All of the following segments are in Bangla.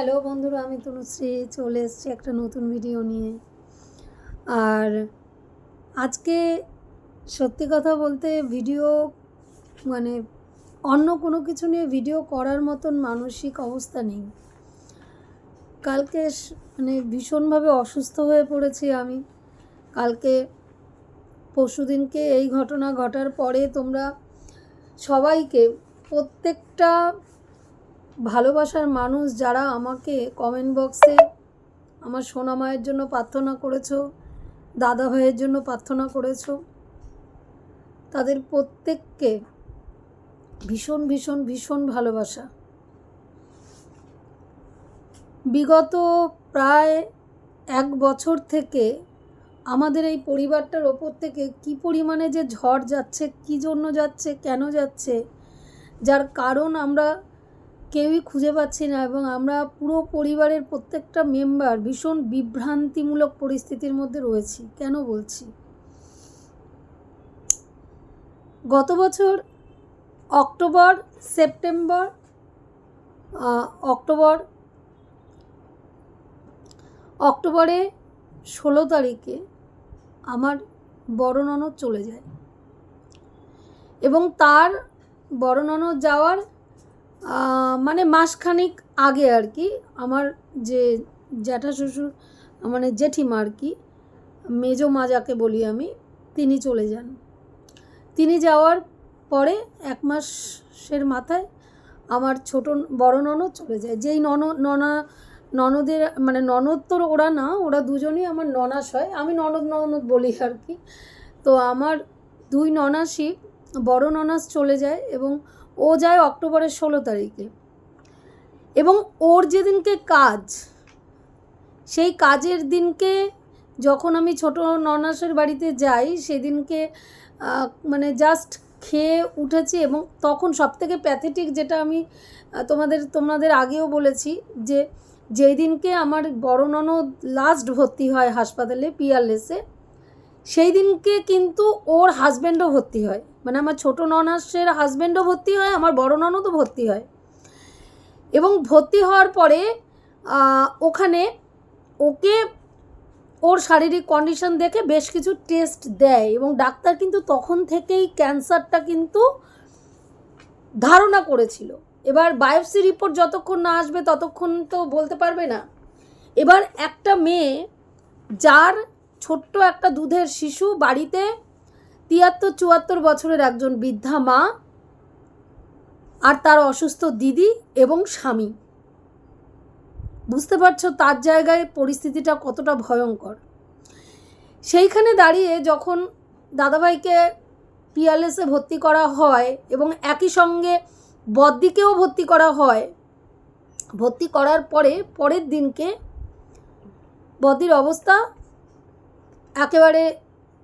হ্যালো বন্ধুরা, আমি তনুশ্রী চলে এসেছি একটা নতুন ভিডিও নিয়ে। আর আজকে সত্যি কথা বলতে ভিডিও মানে অন্য কোনো কিছু নিয়ে ভিডিও করার মতন মানসিক অবস্থা নেই। কালকে মানে ভীষণভাবে অসুস্থ হয়ে পড়েছি আমি। কালকে পরশুদিনকে এই ঘটনা ঘটার পরে তোমরা সবাইকে প্রত্যেকটা ভালোবাসার মানুষ যারা আমাকে কমেন্ট বক্সে আমার সোনা মায়ের জন্য প্রার্থনা করেছ, দাদা ভাইয়ের জন্য প্রার্থনা করেছ, তাদের প্রত্যেককে ভীষণ ভীষণ ভীষণ ভালোবাসা। বিগত প্রায় এক বছর থেকে আমাদের এই পরিবারটার ওপর থেকে কি পরিমাণে যে ঝড় যাচ্ছে, কী জন্য যাচ্ছে, কেন যাচ্ছে, যার কারণ আমরা কেউই খুঁজে পাচ্ছি না এবং আমরা পুরো পরিবারের প্রত্যেকটা মেম্বার ভীষণ বিভ্রান্তিমূলক পরিস্থিতির মধ্যে রয়েছি। কেন বলছি? গত বছর অক্টোবর, সেপ্টেম্বর অক্টোবর, অক্টোবরে ষোলো তারিখে আমার বড় ননদ চলে যায়। এবং তার বড় ননদ যাওয়ার মানে মাসখানিক আগে আর কি আমার যে জ্যাঠা শ্বশুর মানে জেঠিমা আর কি, মেজো মা যাকে বলি আমি, তিনি চলে যান। তিনি যাওয়ার পরে এক মাসের মাথায় আমার ছোট বড় ননদ চলে যায়। যেই নন, ননা, ননদের মানে ননদ তো ওরা না, ওরা দুজনেই আমার ননাস হয় আমি ননদ ননদ বলি আর কি। তো আমার দুই ননাসই বড় ননাস চলে যায় এবং ও যায় অক্টোবরের ষোলো তারিখে। এবং ওর যেদিনকে কাজ, সেই কাজের দিনকে যখন আমি ছোট ননাসের বাড়িতে যাই, সেদিনকে মানে জাস্ট খেয়ে উঠেছি এবং তখন সব থেকে প্যাথেটিক যেটা আমি তোমাদের তোমাদের আগেও বলেছি যে যেই দিনকে আমার বড় ননদ লাস্ট ভর্তি হয় হাসপাতালে পিয়ারলেসে সেই দিনকে কিন্তু ওর হাজব্যান্ডও ভর্তি হয়। মানে আমার ছোট ননাসের হাজব্যান্ডও ভর্তি হয়, আমার বড় ননও তো ভর্তি হয়। এবং ভর্তি হওয়ার পরে ওখানে ওকে ওর শারীরিক কন্ডিশন দেখে বেশ কিছু টেস্ট দেয় এবং ডাক্তার কিন্তু তখন থেকেই ক্যান্সারটা কিন্তু ধারণা করেছিল। এবার বায়োপসি রিপোর্ট যতক্ষণ না আসবে ততক্ষণ তো বলতে পারবে না। এবার একটা মেয়ে, যার ছোট্ট একটা দুধের শিশু বাড়িতে তিয়াত্তর, চুয়াত্তর বছরের একজন বৃদ্ধা মা আর তার অসুস্থ দিদি এবং স্বামী। বুঝতে পারছ তার জায়গায় পরিস্থিতিটা কতটা ভয়ঙ্কর। সেইখানে দাঁড়িয়ে যখন দাদাভাইকে পিয়ারলেসে ভর্তি করা হয় এবং একই সঙ্গে বদ্দিকেও ভর্তি করা হয়, ভর্তি করার পরে পরের দিনকে বদ্দির অবস্থা একেবারে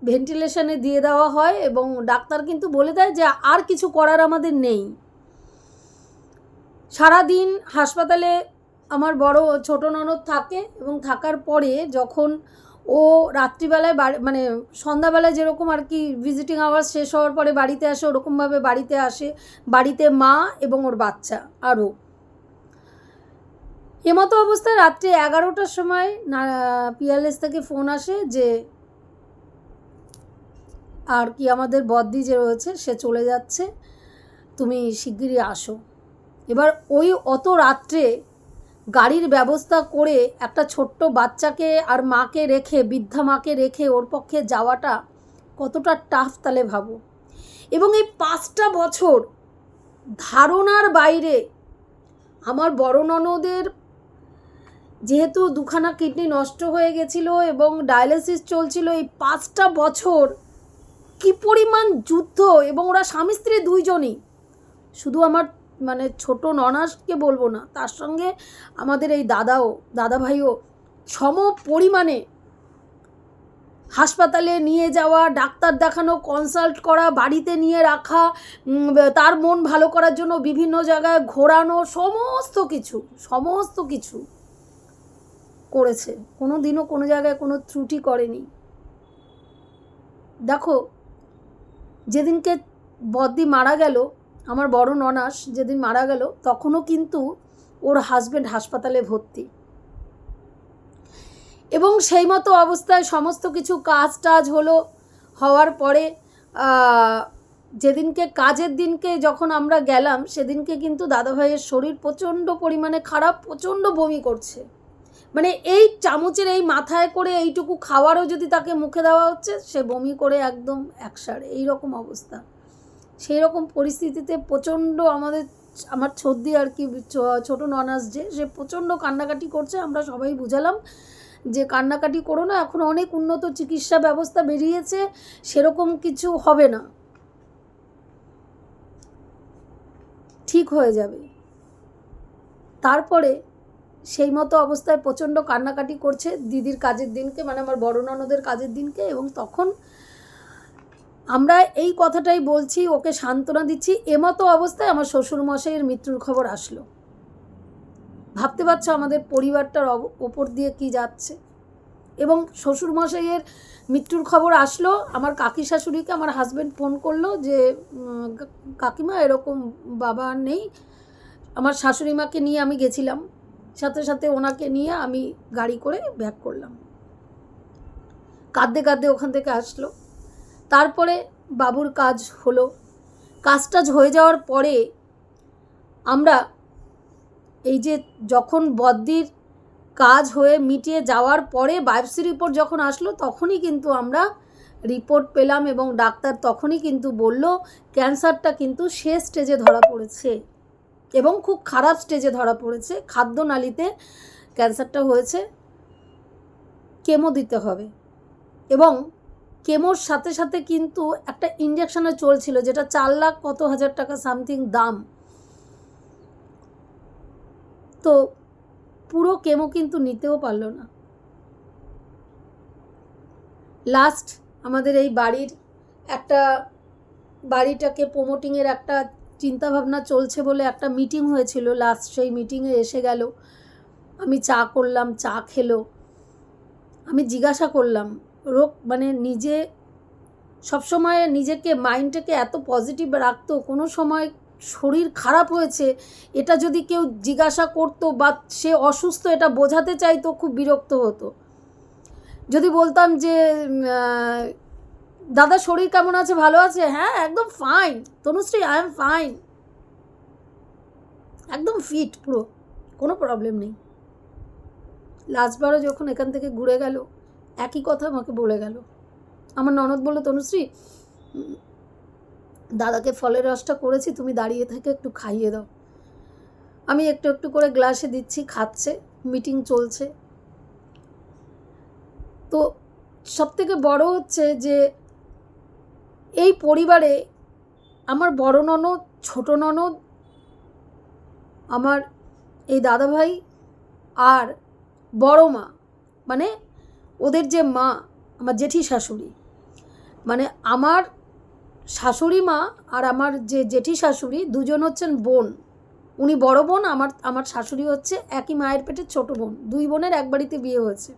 ভেন্টিলেশনে দিয়ে দেওয়া হয় এবং ডাক্তার কিন্তু বলে দেয় যে আর কিছু করার আমাদের নেই। সারাদিন হাসপাতালে আমার বড় ছোট ননদ থাকে এবং থাকার পরে যখন ও রাত্রিবেলায় বাড়ি মানে সন্ধ্যাবেলায় যেরকম আর কি ভিজিটিং আওয়ার্স শেষ হওয়ার পরে বাড়িতে আসে, ওরকমভাবে বাড়িতে আসে। বাড়িতে মা এবং ওর বাচ্চা আরও। এমতো অবস্থায় রাত্রি এগারোটার সময় না পিয়ারলেস থেকে ফোন আসে যে আর কি আমাদের বদ্দি যে রয়েছে, সে চলে যাচ্ছে। তুমি শিগগিরই আসো। এবার ওই অত রাত্রে গাড়ির ব্যবস্থা করে একটা ছোট্ট বাচ্চাকে আর মাকে রেখে, বৃদ্ধা মাকে রেখে ওর পক্ষে যাওয়াটা কতটা টাফ তাহলে ভাবো। এবং এই পাঁচটা বছর ধারণার বাইরে আমার বড় ননদের যেহেতু দুখানা কিডনি নষ্ট হয়ে গেছিল এবং ডায়ালিসিস চলছিল, এই পাঁচটা বছর কি পরিমাণ যুদ্ধ এবং ওরা স্বামী স্ত্রী দুইজনই? শুধু আমার মানে ছোট ননাসকে বলব না, তার সঙ্গে আমাদের এই দাদাও দাদা ভাইও সম পরিমাণে হাসপাতালে নিয়ে যাওয়া, ডাক্তার দেখানো কনসাল্ট করা, বাড়িতে নিয়ে রাখা তার মন ভালো করার জন্য বিভিন্ন জায়গায় ঘোরানো, সমস্ত কিছু সমস্ত কিছু করেছে। কোনো দিনও কোনো জায়গায় কোনো ত্রুটি করেনি। দেখো যেদিনকে বদ্দি মারা গেল, আমার বড় ননাস যেদিন মারা গেল, তখনও কিন্তু ওর হাজব্যান্ড হাসপাতালে ভর্তি। এবং সেই মতো অবস্থায় সমস্ত কিছু কাজ টাজ হলো, হওয়ার পরে যেদিনকে কাজের দিনকে যখন আমরা গেলাম, সেদিনকে কিন্তু দাদাভাইয়ের শরীর প্রচণ্ড পরিমাণে খারাপ, প্রচণ্ড বমি করছে। মানে এই চামচের এই মাথায় করে এইটুকু খাওয়ারও যদি তাকে মুখে দেওয়া হচ্ছে, সে বমি করে একদম একসারে। এই রকম অবস্থা। সেই রকম পরিস্থিতিতে প্রচণ্ড আমাদের, আমার ছদ্দি আর কি ছোট ননাস যে, সে প্রচণ্ড কান্নাকাটি করছে, আমরা সবাই বুঝালাম যে কান্নাকাটি করো না, এখন অনেক উন্নত চিকিৎসা ব্যবস্থা বেরিয়েছে, সেরকম কিছু হবে না। ঠিক হয়ে যাবে। তারপরে সেই মতো অবস্থায় প্রচণ্ড কান্নাকাটি করছে দিদির কাজের দিনকে মানে আমার বড় ননদের কাজের দিনকে এবং তখন আমরা এই কথাটাই বলছি, ওকে সান্ত্বনা দিচ্ছি। এমতো অবস্থায় আমার শ্বশুরমশাইয়ের মৃত্যুর খবর আসলো। ভাবতে পারছ আমাদের পরিবারটার ওপর দিয়ে কি যাচ্ছে? এবং শ্বশুরমশাইয়ের মৃত্যুর খবর আসলো, আমার কাকি শাশুড়িকে আমার হাজব্যান্ড ফোন করল যে কাকিমা এরকম বাবা নেই। আমার শাশুড়ি মাকে নিয়ে আমি গেছিলাম। সাথে সাথে ওনাকে নিয়ে আমি গাড়ি করে ব্যাক করলাম। কাঁদতে কাঁদতে ওখান থেকে আসলো। তারপরে বাবুর কাজ হলো। কাজ টাজ হয়ে যাওয়ার পরে আমরা এই যে যখন বদ্দির কাজ হয়ে মিটিয়ে যাওয়ার পরে বায়োপসি রিপোর্ট যখন আসলো, তখনই কিন্তু আমরা রিপোর্ট পেলাম এবং ডাক্তার তখনই কিন্তু বলল, ক্যান্সারটা কিন্তু শেষ স্টেজে ধরা পড়েছে। এবং খুব খারাপ স্টেজে ধরা পড়েছে। খাদ্যনালীতে ক্যান্সারটা হয়েছে। কেমো দিতে হবে। এবং কেমোর সাথে সাথে কিন্তু একটা ইঞ্জেকশনে চলছিল যেটা চার লাখ কত হাজার টাকা সামথিং দাম। তো পুরো কেমো কিন্তু নিতেও পারল না। লাস্ট আমাদের এই বাড়ির একটা বাড়িটাকে প্রমোটিংয়ের একটা চিন্তাভাবনা চলছে বলে একটা মিটিং হয়েছিল। লাস্ট সেই মিটিংয়ে এসে গেল। আমি চা করলাম, চা খেলো। আমি জিজ্ঞাসা করলাম, রোগ মানে নিজে, সবসময় নিজেকে মাইন্ডটাকে এত পজিটিভ রাখতো? কোনো সময় শরীর খারাপ হয়েছে? এটা যদি কেউ জিজ্ঞাসা করতো বা সে অসুস্থ, এটা বোঝাতে চাইতো, খুব বিরক্ত হতো। যদি বলতাম যে দাদা, শরীর কেমন আছে? ভালো আছে? হ্যাঁ একদম fine Tanushree I am fine একদম ফিট পুরো, কোনো প্রবলেম নেই। লাস্টবারও যখন এখান থেকে ঘুরে গেল, একই কথা আমাকে বলে গেল। আমার ননদ বলল, তনুশ্রী দাদাকে ফলের রসটা করেছি, তুমি দাঁড়িয়ে থেকে একটু খাইয়ে দাও। আমি একটু একটু করে গ্লাসে দিচ্ছি, খাচ্ছে মিটিং চলছে। তো সব থেকে বড় হচ্ছে যে এই পরিবারে আমার বড় ননদ, ছোট ননদ, আমার এই দাদাভাই আর বড় মা মানে ওদের যে মা, আমার জেঠি শাশুড়ি মানে আমার শাশুড়ি মা আর আমার যে জেঠি শাশুড়ি দুজন হচ্ছেন বোন। উনি বড় বোন, আমার আমার শাশুড়ি হচ্ছে একই মায়ের পেটের ছোট বোন, দুই বোনের এক বাড়িতে বিয়ে হয়েছে।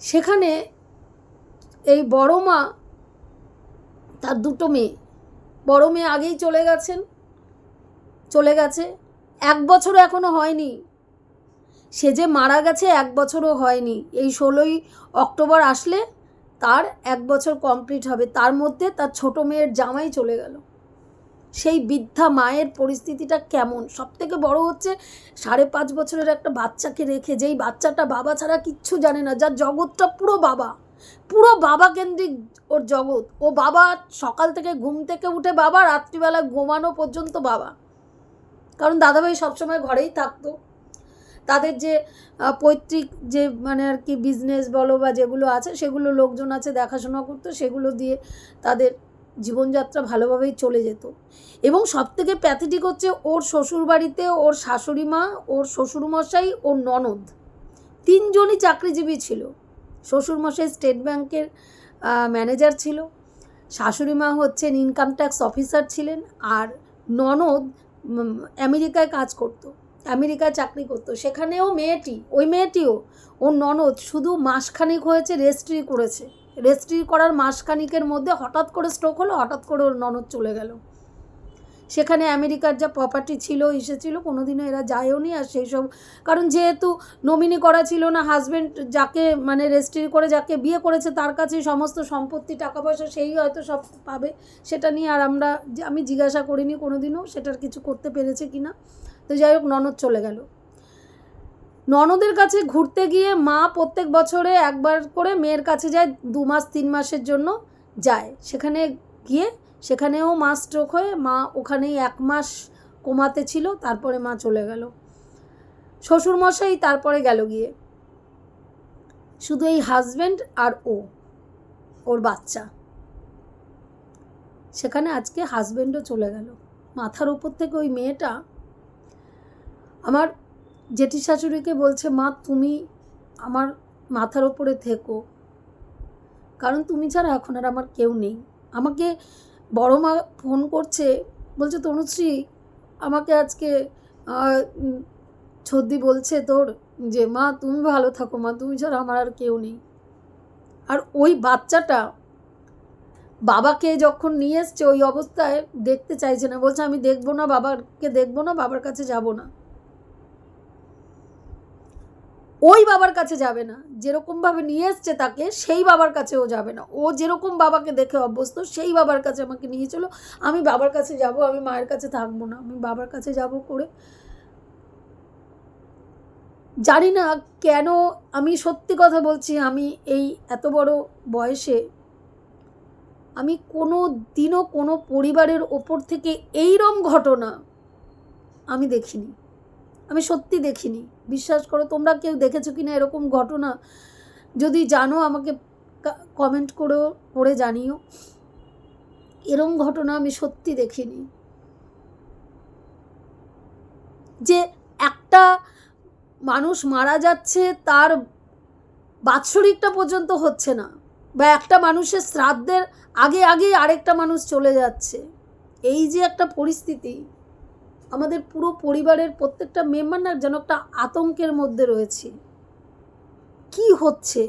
সেখানে এই বড় মা তার দুটো মেয়ে। বড় মেয়ে আগেই চলে গেছেন, চলে গেছে। এক বছরও এখনও হয়নি। সে যে মারা গেছে এক বছরও হয়নি। এই ষোলোই অক্টোবর আসলে তার এক বছর কমপ্লিট হবে। তার মধ্যে তার ছোট মেয়ের জামাই চলে গেল। সেই বৃদ্ধা মায়ের পরিস্থিতিটা কেমন? সব থেকে বড় হচ্ছে সাড়ে পাঁচ বছরের একটা বাচ্চাকে রেখে, যেই বাচ্চাটা বাবা ছাড়া কিচ্ছু জানে না, যার জগৎটা পুরো বাবা। পুরো বাবা কেন্দ্রিক ওর জগৎ। ও বাবা সকাল থেকে ঘুম থেকে উঠে বাবা, রাত্রিবেলা ঘুমানো পর্যন্ত বাবা। কারণ দাদাভাই সবসময় ঘরেই থাকতো। তাদের যে পৈতৃক যে মানে আর কি বিজনেস বলো বা যেগুলো আছে, সেগুলো লোকজন আছে, দেখাশোনা করতো, সেগুলো দিয়ে তাদের জীবনযাত্রা ভালোভাবেই চলে যেত। এবং সবথেকে প্যাথেটিক হচ্ছে ওর শ্বশুর বাড়িতে ওর শাশুড়ি মা ওর শ্বশুরমশাই, ওর ননদ। তিনজনই চাকরিজীবী ছিল। শ্বশুরমশাই স্টেট ব্যাংকের ম্যানেজার ছিল। শাশুড়ি মা হচ্ছেন ইনকাম ট্যাক্স অফিসার ছিলেন আর ননদ আমেরিকায় কাজ করতো, আমেরিকায় চাকরি করতো। সেখানেও মেয়েটি, ওই মেয়েটিও, ওর ননদ শুধু মাসখানিক হয়েছে রেজিস্ট্রি করেছে। রেজিস্ট্রি করার মাসখানিকের মধ্যে হঠাৎ করে স্ট্রোক হলো, হঠাৎ করে ওর ননদ চলে গেল। সেখানে আমেরিকার যা প্রপার্টি ছিল, এসেছিল, কোনোদিনও এরা যায়ও নি আর সেই সব, কারণ যেহেতু নমিনি করা ছিল না হাজব্যান্ড যাকে মানে রেজিস্ট্রি করে, যাকে বিয়ে করেছে, তার কাছেই সমস্ত সম্পত্তি টাকা পয়সা সেই হয়তো সব পাবে, সেটা নিয়ে আর আমরা আমি জিজ্ঞাসা করিনি কোনোদিনও, সেটার কিছু করতে পেরেছে কি না তো যাই হোক, ননদ চলে গেল। ননদের কাছে ঘুরতে গিয়ে মা প্রত্যেক বছরে একবার করে মেয়ের কাছে যায়, দু মাস, তিন মাসের জন্য যায়। সেখানে গিয়ে সেখানেও মা স্ট্রোক হয়ে, মা ওখানেই এক মাস কোমাতে ছিল, তারপরে মা চলে গেল। শ্বশুরমশাই তারপরে গেল গিয়ে। শুধু এই হাজব্যান্ড আর ও, ওর বাচ্চা। সেখানে আজকে হাজব্যান্ডও চলে গেল। মাথার উপর থেকে ওই মেয়েটা আমার জেঠি শাশুড়িকে বলছে, মা, তুমি আমার মাথার ওপরে থেকো। কারণ তুমি ছাড়া এখন আর আমার কেউ নেই। আমাকে বড় মা ফোন করছে, বলছে, তনুশ্রী, আমাকে আজকে ছদ্দি বলছে তোর যে, মা, তুমি ভালো থাকো, মা, তুমি ছাড়া আমার আর কেউ নেই। আর ওই বাচ্চাটা বাবাকে যখন নিয়ে এসছে, ওই অবস্থায় দেখতে চাইছে না, বলছে, আমি দেখব না বাবাকে, দেখব না, বাবার কাছে যাব না। ওই বাবার কাছে যাবে না। যেরকমভাবে নিয়ে এসছে তাকে, সেই বাবার কাছে ও যাবে না। ও যেরকম বাবাকে দেখে অভ্যস্ত, সেই বাবার কাছে আমাকে নিয়ে চলো। আমি বাবার কাছে যাব, আমি মায়ের কাছে থাকব না। আমি বাবার কাছে যাব করে। জানি না কেন আমি সত্যি কথা বলছি, আমি এই এত বড় বয়সে আমি কোনো দিনও কোনো পরিবারের ওপর থেকে এইরম ঘটনা আমি দেখিনি। আমি সত্যি দেখিনি। বিশ্বাস করো, তোমরা কেউ দেখেছ কি না এরকম ঘটনা, যদি জানো আমাকে কমেন্ট করেও, করে জানিও। এরম ঘটনা আমি সত্যি দেখিনি। যে একটা মানুষ মারা যাচ্ছে, তার বাৎসরিকটা পর্যন্ত হচ্ছে না। বা একটা মানুষের শ্রাদ্ধের আগে আগেই আরেকটা মানুষ চলে যাচ্ছে। এই যে একটা পরিস্থিতি আমাদের পুরো পরিবারের প্রত্যেকটা মেম্বার না যেন একটা আতঙ্কের মধ্যে রয়েছে। কি হচ্ছে?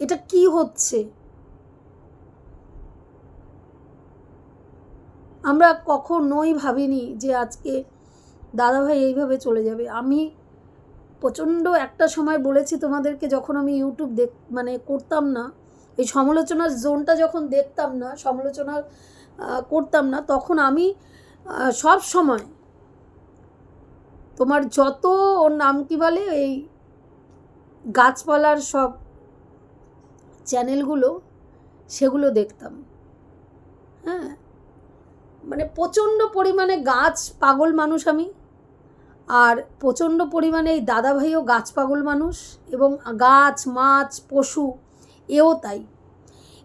এটা কি হচ্ছে? আমরা কখনোই ভাবিনি যে আজকে দাদাভাই এইভাবে চলে যাবে। আমি প্রচণ্ড একটা সময় বলেছি তোমাদেরকে যখন আমি ইউটিউব দেখ মানে করতাম না, এই সমালোচনার জোনটা যখন দেখতাম না, সমালোচনা করতাম না, তখন আমি সব সময় তোমার যত ওর নাম কি বলে, এই গাছপালার সব চ্যানেলগুলো, সেগুলো দেখতাম। হ্যাঁ? মানে প্রচণ্ড পরিমাণে গাছ পাগল মানুষ আমি, আর প্রচণ্ড পরিমাণে এই দাদাভাইও গাছ পাগল মানুষ এবং গাছ, মাছ, পশু, এও তাই।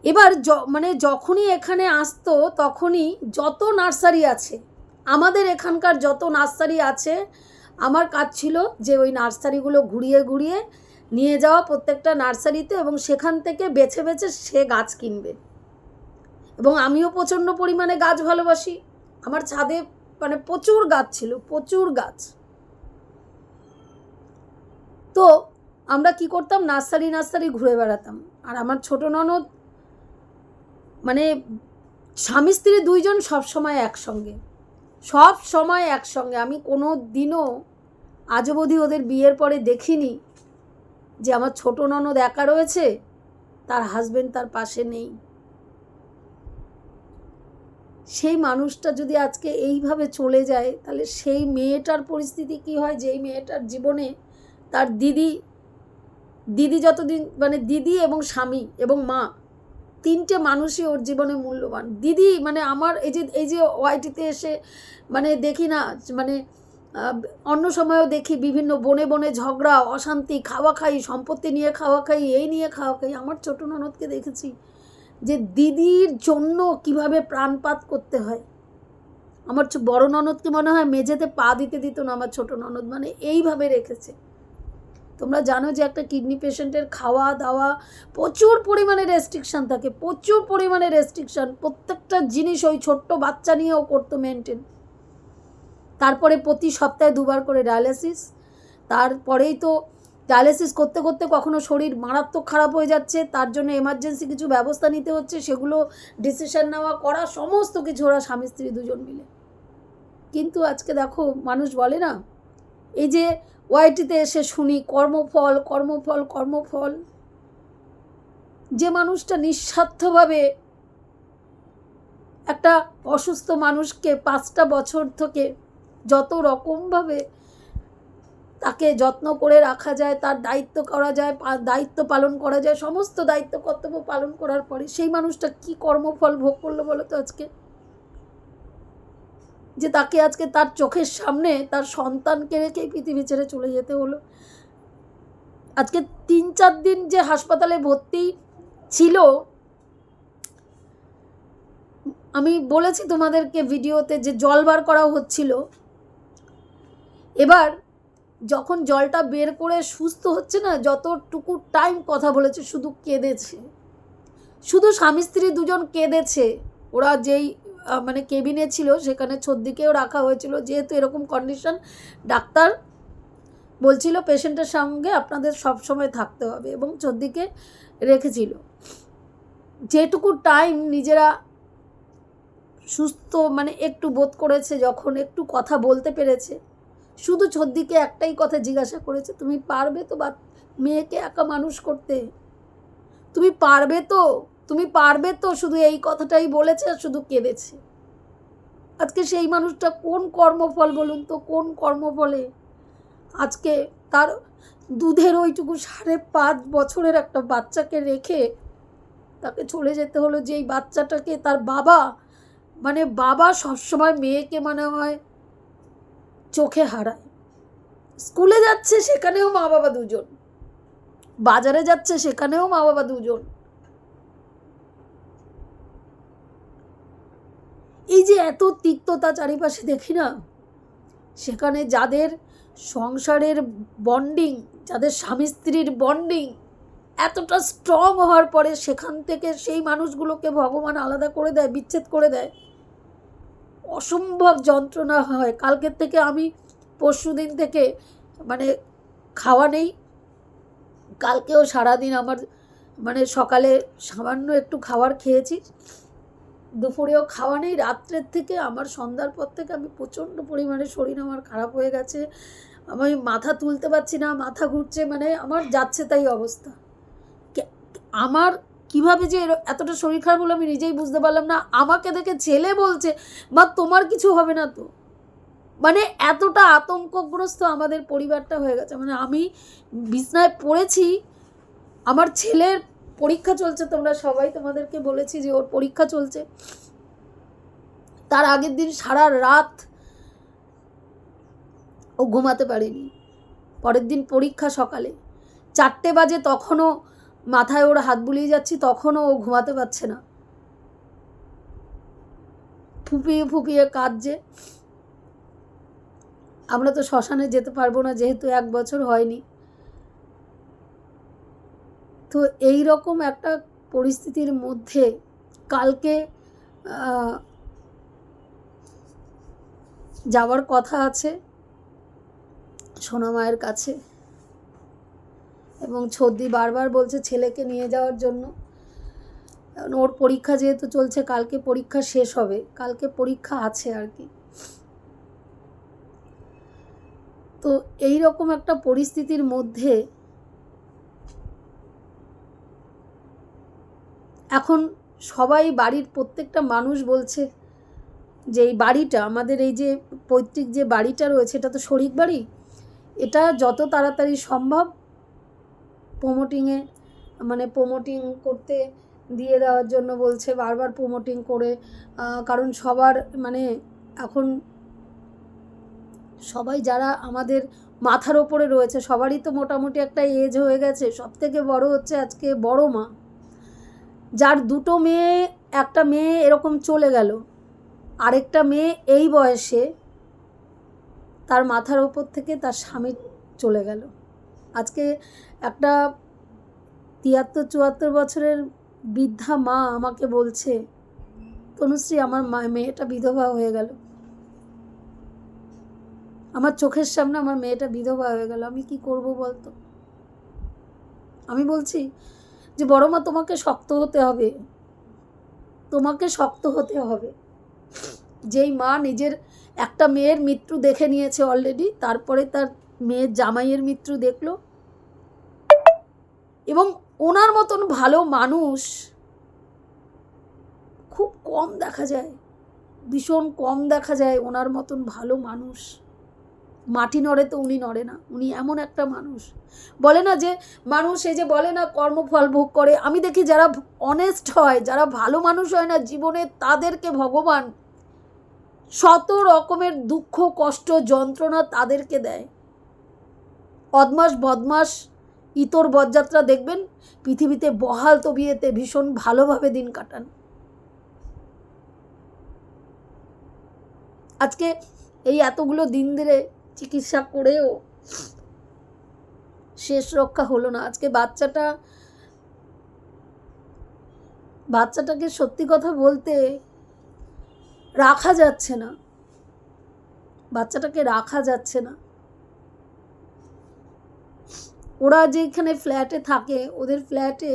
এবার য মানে যখনই এখানে আসতো তখনই যত নার্সারি আছে, আমাদের এখানকার যত নার্সারি আছে আমার কাজ ছিল যে ওই নার্সারিগুলো ঘুরিয়ে ঘুরিয়ে নিয়ে যাওয়া প্রত্যেকটা নার্সারিতে এবং সেখান থেকে বেছে বেছে সে গাছ কিনবে। এবং আমিও প্রচণ্ড পরিমাণে গাছ ভালোবাসি। আমার ছাদে মানে প্রচুর গাছ ছিল, প্রচুর গাছ। তো আমরা কি করতাম? নার্সারি নার্সারি ঘুরে বেড়াতাম। আর আমার ছোট ননদ মানে স্বামী, স্ত্রী দুইজন সবসময় একসঙ্গে। সব সময় একসঙ্গে। আমি কোনো দিনও আজ অবধি ওদের বিয়ের পরে দেখিনি যে আমার ছোট ননদ একা রয়েছে, তার হাজবেন্ড তার পাশে নেই। সেই মানুষটা যদি আজকে এইভাবে চলে যায়, তাহলে সেই মেয়েটার পরিস্থিতি কি হয়? যেই মেয়েটার জীবনে তার দিদি দিদি যতদিন মানে দিদি এবং স্বামী এবং মা তিনটে মানুষই ওর জীবনে মূল্যবান। দিদি মানে আমার এই যে এই যে ওয়াইটিতে এসে মানে দেখি না মানে অন্য সময়েও দেখি বিভিন্ন বনে বনে ঝগড়া, অশান্তি, খাওয়া খাই, সম্পত্তি নিয়ে খাওয়া খাই, এই নিয়ে খাওয়া খাই। আমার ছোট ননদকে দেখেছি যে দিদির জন্য কীভাবে প্রাণপাত করতে হয়। আমার বড় ননদকে মনে হয় মেঝেতে পা দিতে দিত না আমার ছোট ননদ মানে এইভাবে রেখেছে। তোমরা জানো যে একটা কিডনি পেশেন্টের খাওয়া দাওয়া প্রচুর পরিমাণে রেস্ট্রিকশান থাকে, প্রচুর পরিমাণে রেস্ট্রিকশান প্রত্যেকটা জিনিস ওই ছোট্ট বাচ্চা নিয়েও করতো মেনটেন তারপরে প্রতি সপ্তাহে দুবার করে ডায়ালিসিস তারপরেই তো ডায়ালিসিস করতে করতে কখনো শরীর মারাত্মক খারাপ হয়ে যাচ্ছে, তার জন্য এমার্জেন্সি কিছু ব্যবস্থা নিতে হচ্ছে, সেগুলো ডিসিশন নেওয়া করা সমস্ত কিছু ওরা স্বামী স্ত্রী দুজন মিলে। কিন্তু আজকে দেখো, মানুষ বলে না এই যে ওয়াইটিতে এসে শুনি, কর্মফল কর্মফল কর্মফল। যে মানুষটা নিঃস্বার্থভাবে একটা অসুস্থ মানুষকে পাঁচটা বছর থেকে যত রকমভাবে তাকে যত্ন করে রাখা যায়, তার দায়িত্ব করা যায় দায়িত্ব পালন করা যায়, সমস্ত দায়িত্ব কর্তব্য পালন করার পরে সেই মানুষটা কি কর্মফল ভোগ করল বলো তো আজকে? যে তাকে আজকে তার চোখের সামনে তার সন্তানকে রেখে পৃথিবী ছেড়ে চলে যেতে হলো। আজকে তিন চার দিন যে হাসপাতালে ভর্তি ছিল, আমি বলেছি তোমাদেরকে ভিডিওতে যে জল বার করা হচ্ছিল। এবার যখন জলটা বের করে সুস্থ হচ্ছে না, যতটুকু টাইম কথা বলেছে, শুধু কেঁদেছে। শুধু স্বামী স্ত্রী দুজন কেঁদেছে, ওরা যেই মানে কেবিনে ছিল, সেখানে ছদ্দিকেও রাখা হয়েছিল। যেহেতু এরকম কন্ডিশন ডাক্তার বলছিল পেশেন্টের সঙ্গে আপনাদের সব সময় থাকতে হবে এবং ছদ্দিকে রেখেছিল। যেটুকু টাইম নিজেরা সুস্থ মানে একটু বোধ করেছে, যখন একটু কথা বলতে পেরেছে, শুধু ছদ্দিকে একটাই কথা জিজ্ঞাসা করেছে, তুমি পারবে তো বা মেয়েকে একা মানুষ করতে? তুমি পারবে তো তুমি পারবে তো শুধু এই কথাটাই বলেছে আর শুধু কেঁদেছে। আজকে সেই মানুষটা কোন কর্মফল বলুন তো, কোন কর্মফলে? আজকে তার দুধের ওইটুকু সাড়ে পাঁচ বছরের একটা বাচ্চাকে রেখে তাকে চলে যেতে হলো, যেই বাচ্চাটাকে তার বাবা মানে বাবা সবসময় মেয়েকে মনে হয় চোখে হারায়। স্কুলে যাচ্ছে সেখানেও মা বাবা দুজন, বাজারে যাচ্ছে সেখানেও মা বাবা দুজন। এই যে এত তিক্ততা চারিপাশে দেখি না, সেখানে যাদের সংসারের বন্ডিং যাদের স্বামী স্ত্রীর বন্ডিং এতটা স্ট্রং হওয়ার পরে সেখান থেকে সেই মানুষগুলোকে ভগবান আলাদা করে দেয়, বিচ্ছেদ করে দেয়, অসম্ভব যন্ত্রণা হয়। কালকের থেকে আমি পরশু দিন থেকে মানে খাওয়া নেই, কালকেও সারাদিন আমার মানে সকালে সামান্য একটু খাবার খেয়েছি দুপুরেও খাওয়া নেই, রাত্রের থেকে আমার সন্ধ্যার পর থেকে আমি প্রচণ্ড পরিমাণে শরীর আমার খারাপ হয়ে গেছে। আমি মাথা তুলতে পারছি না, মাথা ঘুরছে মানে আমার যাচ্ছে তাই অবস্থা। আমার কীভাবে যে এতটা শরীর খারাপ হলো আমি নিজেই বুঝতে পারলাম না। আমাকে দেখে ছেলে বলছে বা তোমার কিছু হবে না তো? মানে এতটা আতঙ্কগ্রস্ত আমাদের পরিবারটা হয়ে গেছে। মানে আমি বিছনায় পড়েছি, আমার ছেলের পরীক্ষা চলছে, তোমরা সবাই তোমাদেরকে বলেছি যে ওর পরীক্ষা চলছে। তার আগের দিন সারা রাত ও ঘুমাতে পারেনি। পরের দিন পরীক্ষা সকালে। চারটে বাজে তখনও মাথায় ওর হাত বুলিয়ে যাচ্ছি, তখনও ও ঘুমাতে পারছে না। ফুপিয়ে ফুপিয়ে কাঁদছে। আমরা তো শ্মশানে যেতে পারব না, যেহেতু এক বছর হয়নি। তো এই রকম একটা পরিস্থিতির মধ্যে কালকে যাওয়ার কথা আছে সোনা মায়ের কাছে এবং ছদ্দি বারবার বলছে ছেলেকে নিয়ে যাওয়ার জন্য। ওর পরীক্ষা যেহেতু চলছে, কালকে পরীক্ষা শেষ হবে, কালকে পরীক্ষা আছে আর কি। তো এই রকম একটা পরিস্থিতির মধ্যে এখন সবাই বাড়ির প্রত্যেকটা মানুষ বলছে যে এই বাড়িটা, আমাদের এই যে পৈতৃক যে বাড়িটা রয়েছে, এটা তো শরিক বাড়ি। এটা যত তাড়াতাড়ি সম্ভব প্রোমোটিংয়ে মানে প্রোমোটিং করতে দিয়ে দেওয়ার জন্য বলছে, বারবার প্রোমোটিং করে কারণ সবার মানে এখন সবাই যারা আমাদের মাথার ওপরে রয়েছে, সবারই তো মোটামুটি একটা এজ হয়ে গেছে। সব থেকে বড় হচ্ছে আজকে বড় মা। যার দুটো মেয়ে, একটা মেয়ে এরকম চলে গেল। আরেকটা মেয়ে এই বয়সে তার মাথার ওপর থেকে তার স্বামী চলে গেল। আজকে একটা তিয়াত্তর চুয়াত্তর বছরের বৃদ্ধা মা আমাকে বলছে, তনুশ্রী, আমার মা, মেয়েটা বিধবা হয়ে গেল। আমার চোখের সামনে আমার মেয়েটা বিধবা হয়ে গেল। আমি কি করব বলতো? আমি বলছি যে বড় মা, তোমাকে শক্ত হতে হবে। তোমাকে শক্ত হতে হবে। যেই মা নিজের একটা মেয়ের মৃত্যু দেখে নিয়েছে অলরেডি তারপরে তার মেয়ের জামাইয়ের মৃত্যু দেখল। এবং ওনার মতন ভালো মানুষ খুব কম দেখা যায়, ভীষণ কম দেখা যায় ওনার মতন ভালো মানুষ। মাটি নড়ে তো উনি নড়ে না, উনি এমন একটা মানুষ। বলে না যে মানুষ এই যে বলে না কর্মফল ভোগ করে, আমি দেখি যারা অনেস্ট হয়, যারা ভালো মানুষ হয় না জীবনে তাদেরকে ভগবান শত রকমের দুঃখ, কষ্ট, যন্ত্রণা তাদেরকে দেয়। অদমাস, বদমাস, ইতর বদযাত্রা দেখবেন, পৃথিবীতে বহাল তবিয়েতে ভীষণ ভালোভাবে দিন কাটান। আজকে এই এতগুলো দিন ধরে চিকিৎসা করেও শেষ রক্ষা হলো না। আজকে বাচ্চাটা, বাচ্চাটাকে সত্যি কথা বলতে রাখা যাচ্ছে না। বাচ্চাটাকে রাখা যাচ্ছে না। ওরা যেখানে ফ্ল্যাটে থাকে, ওদের ফ্ল্যাটে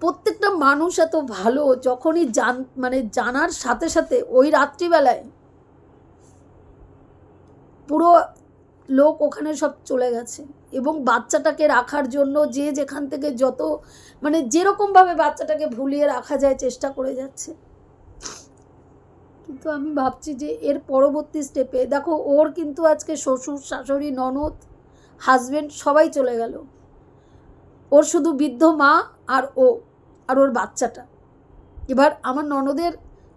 প্রত্যেকটা মানুষ এত ভালো, যখনই জান মানে জানার সাথে সাথে ওই রাত্রিবেলায় পুরো লোক ওখানে সব চলে গেছে। এবং বাচ্চাটাকে রাখার জন্য যে যেখান থেকে যত মানে যেরকমভাবে বাচ্চাটাকে ভুলিয়ে রাখা যায় চেষ্টা করে যাচ্ছে। কিন্তু আমি ভাবছি যে এর পরবর্তী স্টেপে, দেখো ওর কিন্তু আজকে শ্বশুর, শাশুড়ি, ননদ, হাজবেন্ড সবাই চলে গেল। ওর শুধু বৃদ্ধ মা আর ও, আর ওর বাচ্চাটা। এবার আমার ননদের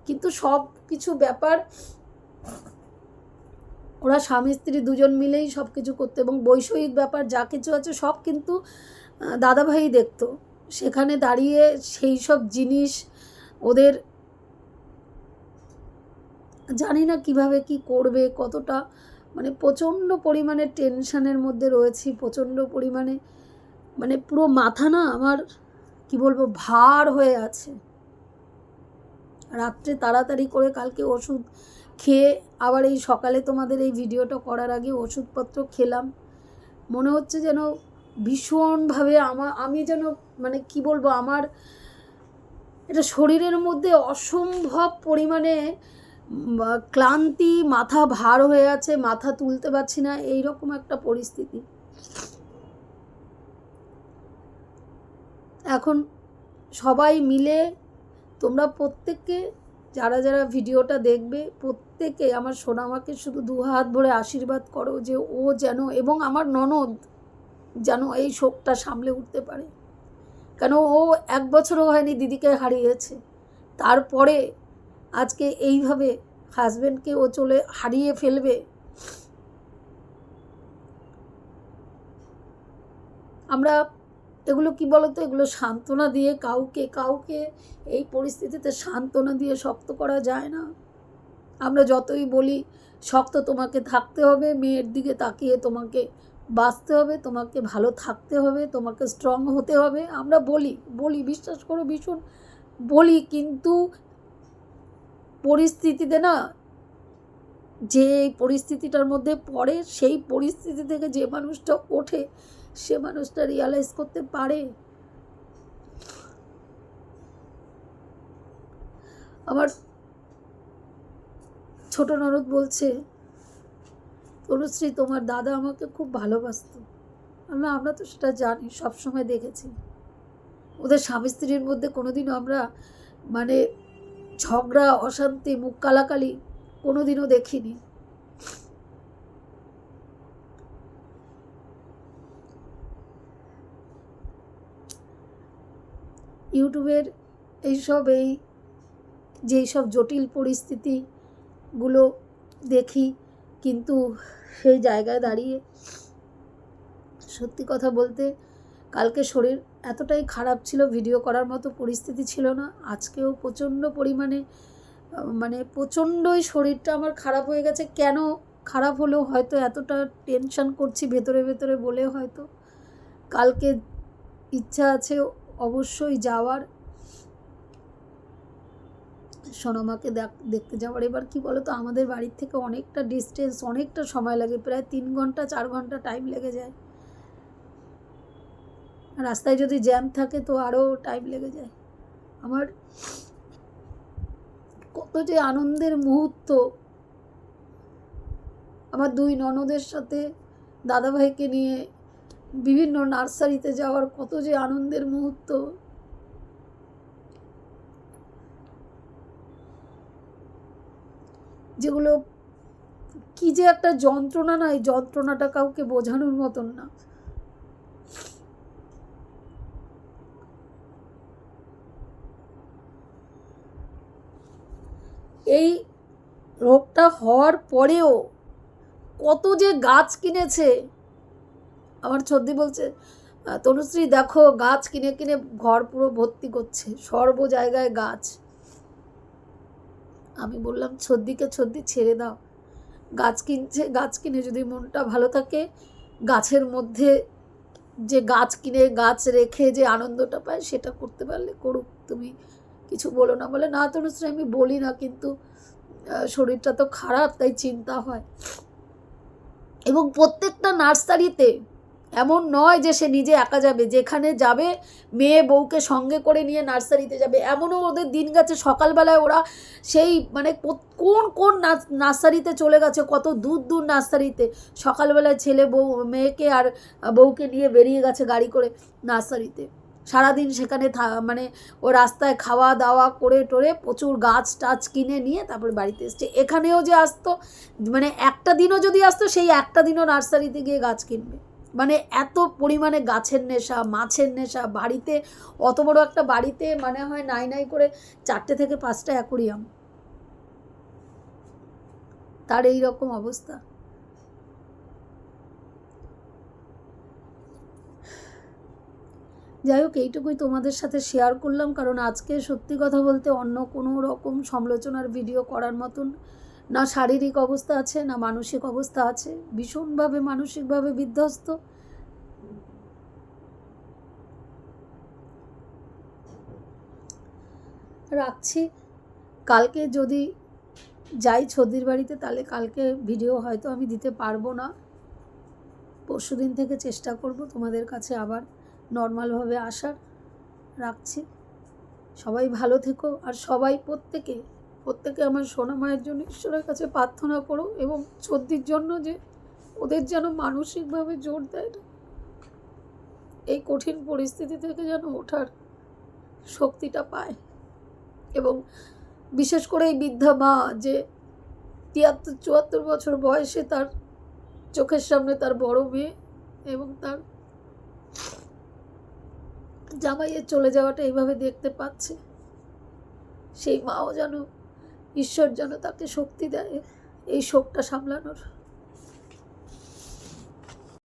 কিন্তু সব কিছু ব্যাপার ওরা স্বামী, স্ত্রী দুজন মিলেই সব কিছু করতো এবং বৈষয়িক ব্যাপার যা কিছু আছে সব কিন্তু দাদাভাই দেখতো। সেখানে দাঁড়িয়ে সেই সব জিনিস ওদের জানি না কীভাবে কি করবে, কতটা মানে প্রচণ্ড পরিমাণে টেনশানের মধ্যে রয়েছি, প্রচণ্ড পরিমাণে মানে পুরো মাথা না আমার, কি বলব, ভার হয়ে আছে। রাত্রে তাড়াতাড়ি করে কালকে ওষুধ খেয়ে আবার এই সকালে তোমাদের এই ভিডিওটা করার আগে ওষুধপত্র খেলাম। মনে হচ্ছে যেন ভীষণভাবে আমার আমি যেন মানে কি বলব, আমার এটা শরীরের মধ্যে অসম্ভব পরিমাণে ক্লান্তি, মাথা ভার হয়ে আছে, মাথা তুলতে পারছি না এই রকম একটা পরিস্থিতি। এখন সবাই মিলে তোমরা প্রত্যেককে যারা যারা ভিডিওটা দেখবে প্রত্যেকে আমার সোনামাকে শুধু দু হাত ভরে আশীর্বাদ করো যে ও যেন এবং আমার ননদ যেন এই শোকটা সামলে উঠতে পারে। কেন ও এক বছরও হয়নি দিদিকে হারিয়েছে। তারপরে আজকে এইভাবে হাজব্যান্ডকে ও চলে হারিয়ে ফেলবে। আমরা এগুলো কি বলতো? এগুলো সান্ত্বনা দিয়ে কাউকে কাউকে এই পরিস্থিতিতে সান্ত্বনা দিয়ে শক্ত করা যায় না। আমরা যতই বলি, শক্ত তোমাকে থাকতে হবে, মেয়ের দিকে তাকিয়ে তোমাকে বাঁচতে হবে, তোমাকে ভালো থাকতে হবে, তোমাকে স্ট্রং হতে হবে। আমরা বলি বলি, বিশ্বাস করো, ভীষণ বলি, কিন্তু পরিস্থিতিতে না, যে পরিস্থিতিটার মধ্যে পড়ে, সেই পরিস্থিতি থেকে যে মানুষটা ওঠে, সে মানুষটা রিয়ালাইজ করতে পারে। আমার ছোট ননদ বলছে তনুশ্রী তোমার দাদা আমাকে খুব ভালোবাসতো। আমরা আমরা তো সেটা জানি, সবসময় দেখেছি। ওদের স্বামী স্ত্রীর মধ্যে কোনোদিনও আমরা মানে ঝগড়া, অশান্তি, মুখ কালাকালি কোনোদিনও দেখিনি। ইউটিউবের এইসব, এই যেই সব জটিল পরিস্থিতিগুলো দেখি, কিন্তু সেই জায়গায় দাঁড়িয়ে সত্যি কথা বলতে কালকে শরীর এতটাই খারাপ ছিল ভিডিও করার মতো পরিস্থিতি ছিল না। আজকেও প্রচণ্ড পরিমাণে মানে প্রচণ্ডই শরীরটা আমার খারাপ হয়ে গেছে। কেন খারাপ হলেও হয়তো এতটা টেনশন করছি ভেতরে ভেতরে বলে হয়তো। কালকে ইচ্ছা আছে অবশ্যই যাওয়ার। সোনামাকে দেখ- দেখতে যাওয়ার। এবার কি বলো তো আমাদের বাড়ির থেকে অনেকটা ডিস্টেন্স অনেকটা সময় লাগে। প্রায় তিন ঘণ্টা, চার ঘণ্টা টাইম লেগে যায়। রাস্তায় যদি জ্যাম থাকে তো আরও টাইম লেগে যায়। আমার কত যে আনন্দের মুহূর্ত। আমার দুই ননদের সাথে দাদাভাইকে নিয়ে বিভিন্ন নার্সারিতে যাওয়ার কত যে আনন্দের মুহূর্ত। যেগুলো কি যে একটা যন্ত্রণা না এই যন্ত্রণাটা কাউকে বোঝানোর মতন না। এই রোগটা হওয়ার পরেও কত যে গাছ কিনেছে আমার ছদ্দি বলছে "আহ, তনুশ্রী দেখো গাছ কিনে কিনে ঘর পুরো ভর্তি করছে সর্ব জায়গায় গাছ। আমি বললাম, ছদ্দিকে ছদ্দি ছেড়ে দাও। গাছ কিনছে, গাছ কিনে যদি মনটা ভালো থাকে, গাছের মধ্যে যে গাছ কিনে, গাছ রেখে যে আনন্দটা পায়, সেটা করতে পারলে করুক। তুমি কিছু বলো না। বলে, না তনুশ্রী, আমি বলি না, কিন্তু শরীরটা তো খারাপ, তাই চিন্তা হয়। এবং প্রত্যেকটা নার্সারিতে এমন নয় যে সে নিজে একা যাবে, যেখানে যাবে মেয়ে বউকে সঙ্গে করে নিয়ে নার্সারিতে যাবে। এমনও ওদের দিন গেছে, সকালবেলায় ওরা সেই মানে কোন কোন নার্স- নার্সারিতে চলে গেছে, কত দূর দূর নার্সারিতে। সকালবেলায় ছেলে বউ, মেয়েকে আর বউকে নিয়ে বেরিয়ে গেছে গাড়ি করে নার্সারিতে। সারাদিন সেখানে থা- মানে ও রাস্তায় খাওয়া দাওয়া করে টোরে প্রচুর গাছ টাছ কিনে নিয়ে তারপরে বাড়িতে এসছে। এখানেও যে আসতো মানে একটা দিনও যদি আসতো, সেই একটা দিনও নার্সারিতে গিয়ে গাছ কিনবে। মানে এত পরিমাণে গাছের নেশা, মাছের নেশা, বাড়িতে অত বড় একটা বাড়িতে মানে হয় নাই নাই করে চারটে থেকে পাঁচটা অ্যাকোরিয়াম। তার এই রকম অবস্থা। যাই হোক, এইটুকুই তোমাদের সাথে শেয়ার করলাম, কারণ আজকে সত্যি কথা বলতে অন্য কোনো রকম সমালোচনার ভিডিও করার মতন না শারীরিক অবস্থা আছে, না মানসিক অবস্থা আছে, ভীষণভাবে মানসিকভাবে বিধ্বস্ত। রাখছি। কালকে যদি যাই ছদির বাড়িতে, তাহলে কালকে ভিডিও হয়তো আমি দিতে পারব না। পরশু দিন থেকে চেষ্টা করব তোমাদের কাছে আবার নর্মালভাবে আসার। রাখছি। সবাই ভালো থেকো, আর সবাই প্রত্যেকে প্রত্যেকে আমার সোনা মায়ের জন্য ঈশ্বরের কাছে প্রার্থনা করো এবং সর্দির জন্য যে ওদের যেন মানসিকভাবে জোর দেয় না। এই কঠিন পরিস্থিতি থেকে যেন ওঠার শক্তিটা পায়। এবং বিশেষ করে এই বৃদ্ধা মা যে তিয়াত্তর, চুয়াত্তর বছর বয়সে তার চোখের সামনে তার বড় মেয়ে এবং তার জামাইয়ের চলে যাওয়াটা এইভাবে দেখতে পাচ্ছে, সেই মাও যেন ঈশ্বর যেন তাকে শক্তি দেয় এই শোকটা সামলানোর।